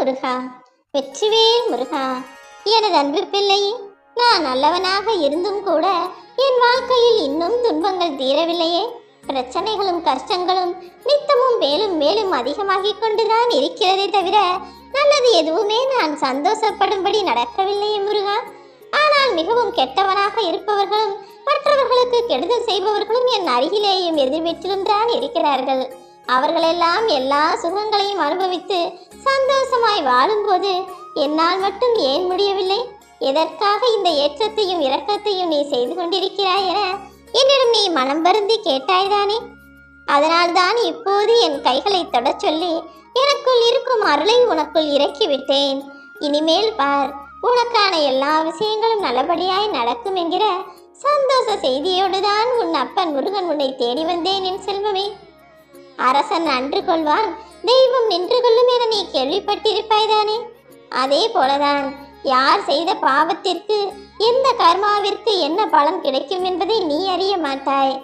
முருகா. வெற்றிவேல் முருகா. எனது அன்பு பிள்ளை நான் நல்லவனாக இருந்தும் கூட என் வாழ்க்கையில் இன்னும் துன்பங்கள் தீரவில்லையே. பிரச்சனைகளும் கஷ்டங்களும் நித்தமும் மேலும் மேலும் அதிகமாகிக் கொண்டுதான் இருக்கிறதே தவிர நல்லது எதுவுமே நான் சந்தோஷப்படும்படி நடக்கவில்லையே முருகா. ஆனால் மிகவும் கெட்டவனாக இருப்பவர்களும் மற்றவர்களுக்கு கெடுதல் செய்பவர்களும் என் அருகிலேயும் எதிர்வீட்டிலும் தான் இருக்கிறார்கள். அவர்களெல்லாம் எல்லா சுகங்களையும் அனுபவித்து சந்தோஷமாய் வாழும்போது என்னால் மட்டும் ஏன் முடியவில்லை? எதற்காக இந்த ஏற்றத்தையும் இரக்கத்தையும் நீ செய்து கொண்டிருக்கிறாய் என என்னிடம் நீ மனம் வருந்தி கேட்டாய்தானே? அதனால்தான் இப்போது என் கைகளை தொடச் சொல்லி எனக்குள் இருக்கும் அருளை உனக்குள் இறக்கிவிட்டேன். இனிமேல் பார் உனக்கான எல்லா விஷயங்களும் நல்லபடியாய் நடக்கும் என்கிற சந்தோஷ செய்தியோடுதான் உன் அப்பன் முருகன் உன்னை தேடி வந்தேன் என் செல்வமே. அரசன் அன்று கொள்வான். தெய்வம் நின்று கொள்ளும் என நீ கேள்விப்பட்டிருப்பாய்தானே? அதே போலதான் யார் செய்த பாவத்திற்கு எந்த கர்மாவிற்கு என்ன பலன் கிடைக்கும் என்பதை நீ அறிய மாட்டாய்.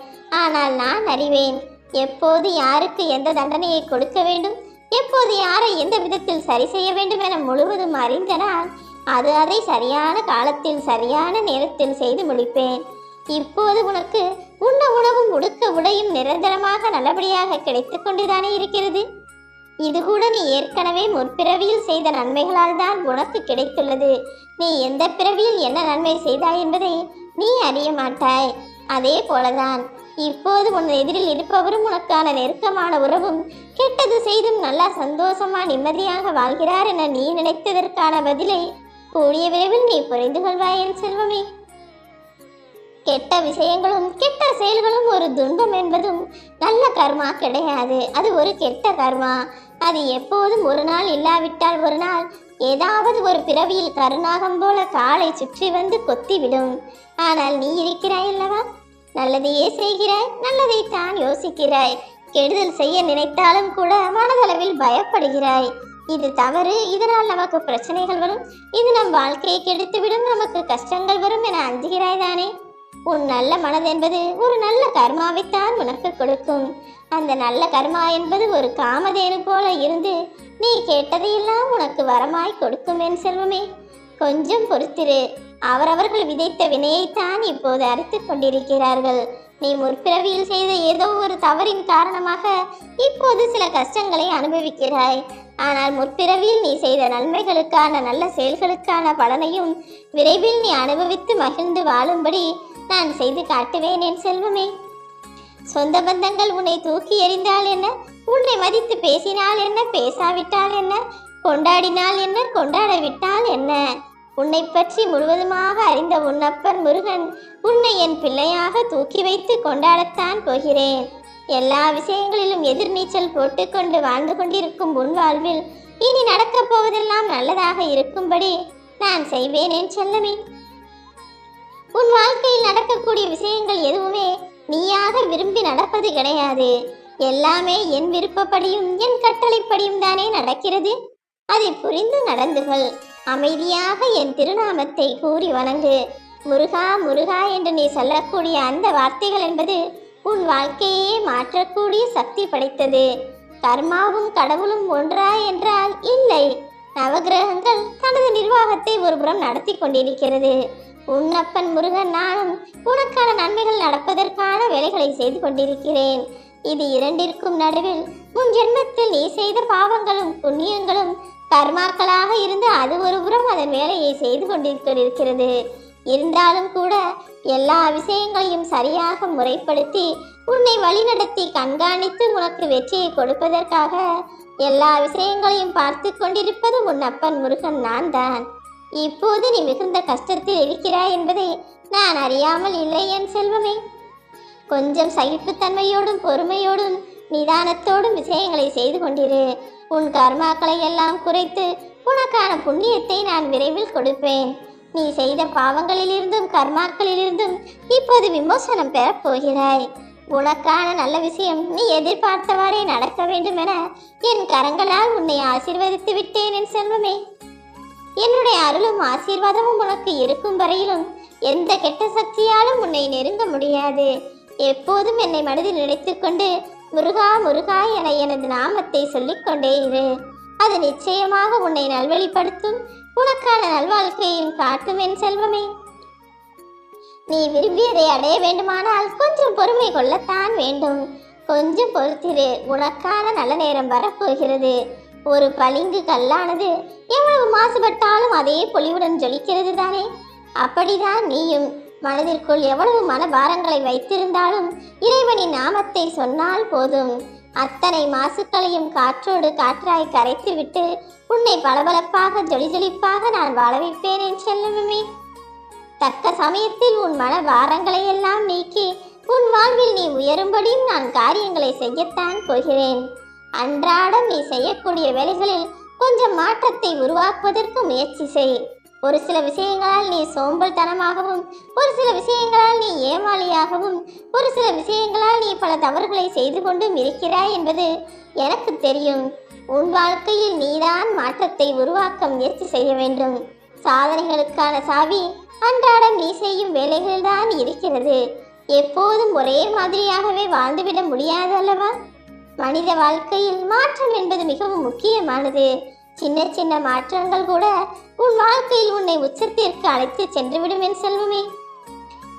ஆனால் நான் அறிவேன் எப்போது யாருக்கு எந்த தண்டனையை கொடுக்க வேண்டும் எப்போது யாரை எந்த விதத்தில் சரி செய்ய வேண்டும் என முழுவதும் அறிந்தனால் அது அதை சரியான காலத்தில் சரியான நேரத்தில் செய்து முடிப்பேன். இப்போது உனக்கு உண்ண உணவும் உடுக்க உடையும் நிரந்தரமாக நல்லபடியாக கிடைத்துக் கொண்டுதானே இருக்கிறது? இது கூட நீ ஏற்கனவே முற்பிறவியில் செய்த நன்மைகளால் தான் உனக்கு கிடைத்துள்ளது. நீ எந்த பிறவியில் என்ன நன்மை செய்தாய் என்பதை நீ அறிய மாட்டாய். அதே போலதான் இப்போது உன் எதிரில் இருப்பவரும் உனக்கான நெருக்கமான உறவும் கெட்டது செய்தும் நல்லா சந்தோஷமா நிம்மதியாக வாழ்கிறார் என நீ நினைத்ததற்கான பதிலை கூடிய விரைவில் நீ புரிந்து கொள்வாய் என் செல்வமே. கெட்ட விஷயங்களும் கெட்ட செயல்களும் ஒரு துன்பம் என்பதும் நல்ல கர்மா கிடையாது. அது ஒரு கெட்ட கர்மா. அது எப்போதும் ஒரு நாள் இல்லாவிட்டால் ஒரு நாள் ஏதாவது ஒரு பிறவியில் கருணாகம் போல காலை சுற்றி வந்து கொத்திவிடும். ஆனால் நீ இருக்கிறாய் அல்லவா? நல்லதையே செய்கிறாய் நல்லதை தான் யோசிக்கிறாய். கெடுதல் செய்ய நினைத்தாலும் கூட மனதளவில் பயப்படுகிறாய். இது தவறு. இதனால் நமக்கு பிரச்சனைகள் வரும். இது நம் வாழ்க்கையை கெடுத்துவிடும். நமக்கு கஷ்டங்கள் வரும் என அஞ்சுகிறாய் தானே? உன் நல்ல மனதென்பது ஒரு நல்ல கர்மாவைத்தான் உனக்கு கொடுக்கும். அந்த நல்ல கர்மா என்பது ஒரு காமதேனு போல இருந்து நீ கேட்டதையெல்லாம் உனக்கு வரமாய் கொடுக்கும் என் செல்வமே. கொஞ்சம் பொறுத்திரு. அவரவர்கள் விதைத்த வினையைத்தான் இப்போது அறுத்து கொண்டிருக்கிறார்கள். நீ முற்பிறவியில் செய்த ஏதோ ஒரு தவறின் காரணமாக இப்போது சில கஷ்டங்களை அனுபவிக்கிறாய். ஆனால் முற்பிறவியில் நீ செய்த நன்மைகளுக்கான நல்ல செயல்களுக்கான பலனையும் விரைவில் நீ அனுபவித்து மகிழ்ந்து வாழும்படி நான் செய்து காட்டுவேன் என் செல்வமே. சொந்த பந்தங்கள் உன்னை தூக்கி எறிந்தால் என்ன? உன்னை மதித்து பேசினால் என்ன? பேசாவிட்டால் என்ன? கொண்டாடினால் என்ன? கொண்டாடவிட்டால் என்ன? உன்னை பற்றி முழுவதுமாக அறிந்த உன்னப்பன் முருகன் உன்னை என் பிள்ளையாக தூக்கி வைத்து கொண்டாடத்தான் போகிறேன். எல்லா விஷயங்களிலும் எதிர்நீச்சல் போட்டுக்கொண்டு வாழ்ந்து கொண்டிருக்கும் உன் வாழ்வில் இனி நடக்கப் போவதெல்லாம் நல்லதாக இருக்கும்படி நான் செய்வேன் என் செல்லமே. உன் வாழ்க்கையில் நடக்கக்கூடிய விஷயங்கள் எதுவுமே நீயாக விரும்பி நடப்பது கிடையாது. எல்லாமே என் விருப்பப்படியும் என் கட்டளைப்படியும் தானே நடக்கிறது. அதை புரிந்து நடந்துகள் அமைதியாக என் திருநாமத்தை கூறி வணங்கு. முருகா முருகா என்று நீ சொல்லக்கூடிய அந்த வார்த்தைகள் என்பது உன் வாழ்க்கையே மாற்றக்கூடிய சக்தி படைத்தது. கர்மாவும் கடவுளும் ஒன்றா என்றால் இல்லை. நவகிரகங்கள் தனது நிர்வாகத்தை ஒருபுறம் நடத்தி கொண்டிருக்கிறது. உன்னப்பன் முருகன் நானும் உனக்கான நன்மைகள் நடப்பதற்கான வேலைகளை செய்து கொண்டிருக்கிறேன். இது இரண்டிற்கும் நடுவில் உன் ஜென்மத்தில் நீ செய்த பாவங்களும் புண்ணியங்களும் கர்மாக்களாக இருந்து அது ஒருபுறம் அதன் வேலையை செய்து கொண்டிருக்கிறது. இருந்தாலும் கூட எல்லா விஷயங்களையும் சரியாக முறைப்படுத்தி உன்னை வழிநடத்தி கண்காணித்து உனக்கு வெற்றியை கொடுப்பதற்காக எல்லா விஷயங்களையும் பார்த்து கொண்டிருப்பது உன் அப்பன் முருகன் நான் தான் இப்போது நீ மிகுந்த கஷ்டத்தில் இருக்கிறாய் என்பதை நான் அறியாமல் இல்லை என் செல்வமே. கொஞ்சம் சகிப்புத்தன்மையோடும் பொறுமையோடும் நிதானத்தோடும் விஷயங்களை செய்து கொண்டிரு. உன் கர்மாக்களை எல்லாம் குறைத்து உனக்கான புண்ணியத்தை நான் விரைவில் கொடுப்பேன். நீ செய்த பாவங்களிலிருந்தும் கர்மாக்களிலிருந்தும் இப்போது விமோசனம் பெறப் போகிறாய். உனக்கான நல்ல விஷயம் நீ எதிர்பார்த்தவாறே நடக்க வேண்டும் என என் கரங்களால் உன்னை ஆசிர்வதித்து விட்டேன் என் செல்வமே. என்னுடைய அருளும் ஆசீர்வாதமும் உனக்கு இருக்கும் வரையிலும் எந்த கெட்ட சக்தியாலும் உன்னை நெருங்க முடியாது. எப்போதும் என்னை மனதில் நினைத்துக்கொண்டு முருகா முருகா என எனது நாமத்தை சொல்லிக்கொண்டே இரு. அது நிச்சயமாக உன்னை நல்வழிப்படுத்தும். உனக்கான நல்வாழ்க்கையும் காட்டும் என் செல்வமே. நீ விரும்பியதை அடைய வேண்டுமானால் கொஞ்சம் பொறுமை கொள்ளத்தான் வேண்டும். கொஞ்சம் பொறுத்திரு. உனக்கான நல்ல நேரம் வரப்போகிறது. ஒரு பளிங்கு கல்லானது எவ்வளவு மாசுபட்டாலும் அதே பொலிவுடன் ஜொலிக்கிறது தானே? அப்படிதான் நீயும் மனதிற்குள் எவ்வளவு மனபாரங்களை வைத்திருந்தாலும் இறைவனின் நாமத்தை சொன்னால் போதும். அத்தனை மாசுக்களையும் காற்றோடு காற்றாய் கரைத்துவிட்டு உன்னை பளபளப்பாக ஜொலி ஜொலிப்பாக நான் வாழ வைப்பேன் என் செல்லமே. தக்க சமயத்தில் உன் மன பாரங்களை எல்லாம் நீக்கி உன் வாழ்வில் நீ உயரும்படியும் நான் காரியங்களை செய்யத்தான் போகிறேன். அன்றாடம் நீ செய்யக்கூடிய வேலைகளில் கொஞ்சம் மாற்றத்தை உருவாக்குவதற்கு முயற்சி செய். ஒரு சில விஷயங்களால் நீ சோம்பல்தனமாகவும் ஒரு சில விஷயங்களால் நீ ஏமாளியாகவும் ஒரு சில விஷயங்களால் நீ பல தவறுகளை செய்து கொண்டும் இருக்கிறாய் என்பது எனக்கு தெரியும். உன் வாழ்க்கையில் நீதான் மாற்றத்தை உருவாக்க முயற்சி செய்ய வேண்டும். சாதனைகளுக்கான சாவி அன்றாடம் நீ செய்யும் வேலைகள்தான் இருக்கிறது. எப்போதும் ஒரே மாதிரியாகவே வாழ்ந்துவிட முடியாது அல்லவா? மனித வாழ்க்கையில் மாற்றம் என்பது மிகவும் முக்கியமானது. சின்ன சின்ன மாற்றங்கள் கூட உன் வாழ்க்கையில் உன்னை உச்சத்திற்கு அழைத்து சென்றுவிடும் என் செல்வமே.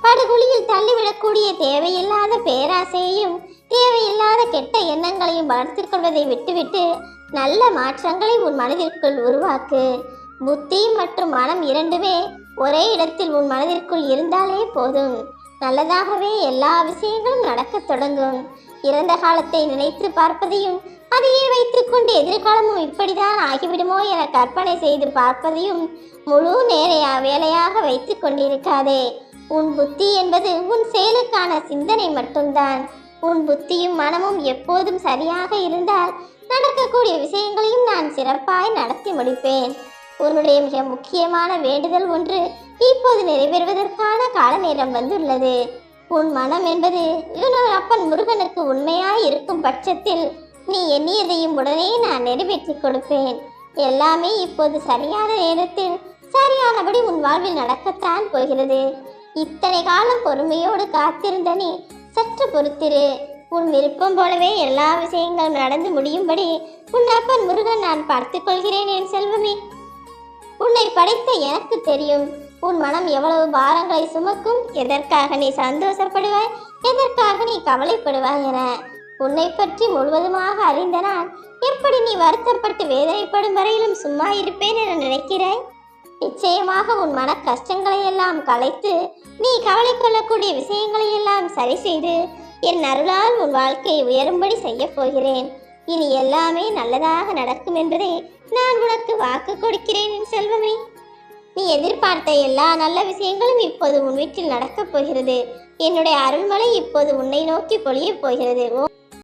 படுகுழியில் தள்ளிவிடக்கூடிய தேவையில்லாத பேராசையையும் தேவையில்லாத கெட்ட எண்ணங்களையும் வளர்த்து கொள்வதை விட்டுவிட்டு நல்ல மாற்றங்களை உன் மனதிற்குள் உருவாக்கு. புத்தி மற்றும் மனம் இரண்டுமே ஒரே இடத்தில் உன் மனதிற்குள் இருந்தாலே போதும். நல்லதாகவே எல்லா விஷயங்களும் நடக்கத் தொடங்கும். இறந்த காலத்தை நினைத்து பார்ப்பதையும் அதையே வைத்துக்கொண்டு எதிர்காலமும் இப்படிதான் ஆகிவிடுமோ என கற்பனை செய்து பார்ப்பதையும் முழு நேரையா வேலையாக வைத்துக் கொண்டிருக்காதே. உன் புத்தி என்பது உன் செயலுக்கான சிந்தனை மட்டும்தான். உன் புத்தியும் மனமும் எப்போதும் சரியாக இருந்தால் நடக்கக்கூடிய விஷயங்களையும் நான் சிறப்பாய் நடத்தி முடிப்பேன். உன்னுடைய மிக முக்கியமான வேண்டுதல் ஒன்று இப்போது நிறைவேறுவதற்கான கால நேரம் வந்துள்ளது. உன் மனம் என்பது இன்னொரு அப்பன் முருகனுக்கு உண்மையாய் இருக்கும் பட்சத்தில் நீ எண்ணியதையும் உடனே நான் நிறைவேற்றி கொடுப்பேன். எல்லாமே இப்போது சரியான நேரத்தில் சரியானபடி உன் வாழ்வில் நடக்கத்தான் போகிறது. இத்தனை காலம் பொறுமையோடு காத்திருந்த நீ சற்று பொறுத்திரு. உன் விருப்பம் போலவே எல்லா விஷயங்களும் நடந்து முடியும்படி உன் அப்பன் முருகன் நான் பார்த்துக் கொள்கிறேன் என் செல்வமே. உன்னை படைத்த எனக்கு தெரியும். உன் மனம் எவ்வளவு பாரங்களை சுமக்கும்? எதற்காக நீ சந்தோஷப்படுவாய்? எதற்காக நீ கவலைப்படுவாய் என? உன்னை பற்றி முழுவதுமாக அறிந்த நான் எப்படி நீ வருத்தப்பட்டு வேதனைப்படும் வரையிலும் சும்மா இருப்பேன் என நினைக்கிறாய்? நிச்சயமாக உன் மன கஷ்டங்களை எல்லாம் கலைத்து நீ கவலை கொள்ளக்கூடிய விஷயங்களை எல்லாம் சரி செய்து என் அருளால் உன் வாழ்க்கையை உயரும்படி செய்யப் போகிறேன். இனி எல்லாமே நல்லதாக நடக்கும் என்பதை நான் உனக்கு வாக்கு கொடுக்கிறேன் என் செல்வமே. நீ எதிர்பார்த்த எல்லா நல்ல விஷயங்களும் இப்போது உன் வீட்டில் நடக்கப் போகிறது. என்னுடைய அருள்மலை இப்போது உன்னை நோக்கி பொழியப் போகிறது. ஓ